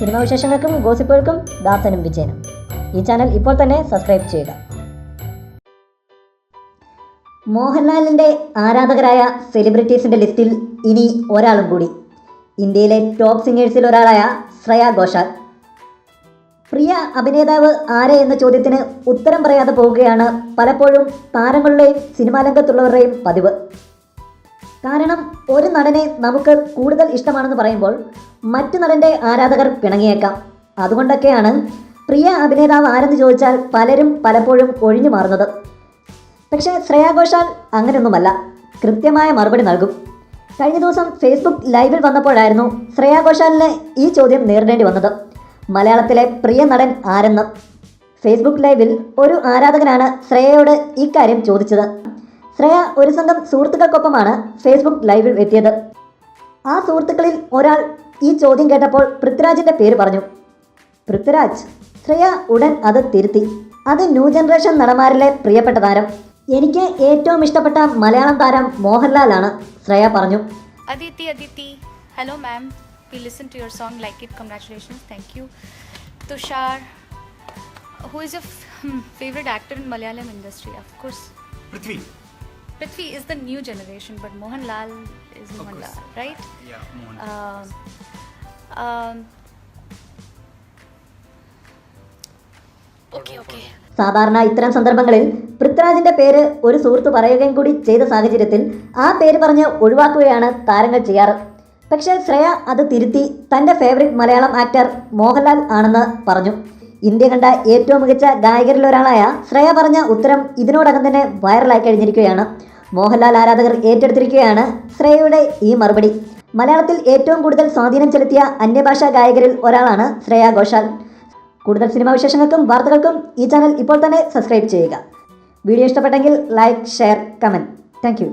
Cinema വിശേഷങ്ങൾക്കും ഗോസിപ്പുകൾക്കും ദാസനും വിജയനും. ഈ channel ഇപ്പോൾ തന്നെ സബ്സ്ക്രൈബ് ചെയ്യുക. മോഹൻലാലിന്റെ ആരാധകരായ സെലിബ്രിറ്റീസിന്റെ ലിസ്റ്റിൽ ഇനി ഒരാളും കൂടി. ഇന്ത്യയിലെ ടോപ്പ് സിംഗേഴ്സിൽ ഒരാളായ ശ്രേയ ഘോഷാൽ. പ്രിയ അഭിനേതാവ് ആരെ എന്ന ചോദ്യത്തിന് ഉത്തരം പറയാതെ പോവുകയാണ് പലപ്പോഴും താരങ്ങളുടെയും സിനിമാ രംഗത്തുള്ളവരുടെയും പതിവ്. കാരണം ഒരു നടനെ നമുക്ക് കൂടുതൽ ഇഷ്ടമാണെന്ന് പറയുമ്പോൾ മറ്റു നടന്റെ ആരാധകർ പിണങ്ങിയേക്കാം. അതുകൊണ്ടൊക്കെയാണ് പ്രിയ അഭിനേതാവ് ആരെന്ന് ചോദിച്ചാൽ പലരും പലപ്പോഴും ഒഴിഞ്ഞു മാറുന്നത്. പക്ഷേ ശ്രേയാ ഘോഷാൽ അങ്ങനെയൊന്നുമല്ല. കൃത്യമായ മറുപടി നൽകും. കഴിഞ്ഞ ദിവസം ഫേസ്ബുക്ക് ലൈവിൽ വന്നപ്പോഴായിരുന്നു ശ്രേയാ ഘോഷാലിന് ഈ ചോദ്യം നേരിടേണ്ടി വന്നത്. മലയാളത്തിലെ പ്രിയ നടൻ ആരെന്ന്. ഫേസ്ബുക്ക് ലൈവിൽ ഒരു ആരാധകനാണ് ശ്രേയയോട് ഇക്കാര്യം ചോദിച്ചത്. ശ്രേയ ഒരു സംഘം സുഹൃത്തുക്കൾക്കൊപ്പമാണ് ഫേസ്ബുക്ക് ലൈവിൽ എത്തിയത്. ആ സുഹൃത്തുക്കളിൽ ഒരാൾ ഈ ചോദ്യം കേട്ടപ്പോൾ പൃഥ്വിരാജിന്റെ പേര് പറഞ്ഞു. പൃഥ്വിരാജ് ശ്രേയ ഉടൻ അത് തിരുത്തി. അത് ന്യൂ ജനറേഷൻ നടമാരിലെ പ്രിയപ്പെട്ട താരം. എനിക്ക് ഏറ്റവും ഇഷ്ടപ്പെട്ട മലയാളം താരം മോഹൻലാൽ ആണ് ശ്രേയ പറഞ്ഞു. Athithi Athithi hello ma'am we listen to your song like it congratulation thank Thushar who is a favourite actor in Malayalam industry of course Prithvi Prithvi is the new generation but Mohanlal is Mohanlal right സാധാരണ ഇത്തരം സന്ദർഭങ്ങളിൽ പൃഥ്വിരാജിന്റെ പേര് ഒരു സുഹൃത്ത് പറയുകയും കൂടി ചെയ്ത സാഹചര്യത്തിൽ ആ പേര് പറഞ്ഞ് ഒഴിവാക്കുകയാണ് താരങ്ങൾ ചെയ്യാറ്. പക്ഷേ ശ്രേയ അത് തിരുത്തി തന്റെ ഫേവറിറ്റ് മലയാളം ആക്ടർ മോഹൻലാൽ ആണെന്ന് പറഞ്ഞു. ഇന്ത്യ കണ്ട ഏറ്റവും മികച്ച ഗായകരിലൊരാളായ ശ്രേയ പറഞ്ഞ ഉത്തരം ഇതിനോടകം തന്നെ വൈറലായി കഴിഞ്ഞിരിക്കുകയാണ്. മോഹൻലാൽ ആരാധകർ ഏറ്റെടുത്തിരിക്കുകയാണ് ശ്രേയയുടെ ഈ മറുപടി. മലയാളത്തിൽ ഏറ്റവും കൂടുതൽ സ്വാധീനം ചെലുത്തിയ അന്യഭാഷാ ഗായകരിൽ ഒരാളാണ് ശ്രേയ ഘോഷാൽ. കൂടുതൽ സിനിമാ വിശേഷങ്ങൾക്കും വാർത്തകൾക്കും ഈ ചാനൽ ഇപ്പോൾ തന്നെ സബ്സ്ക്രൈബ് ചെയ്യുക. വീഡിയോ ഇഷ്ടപ്പെട്ടെങ്കിൽ ലൈക്ക് ഷെയർ കമന്റ്. താങ്ക്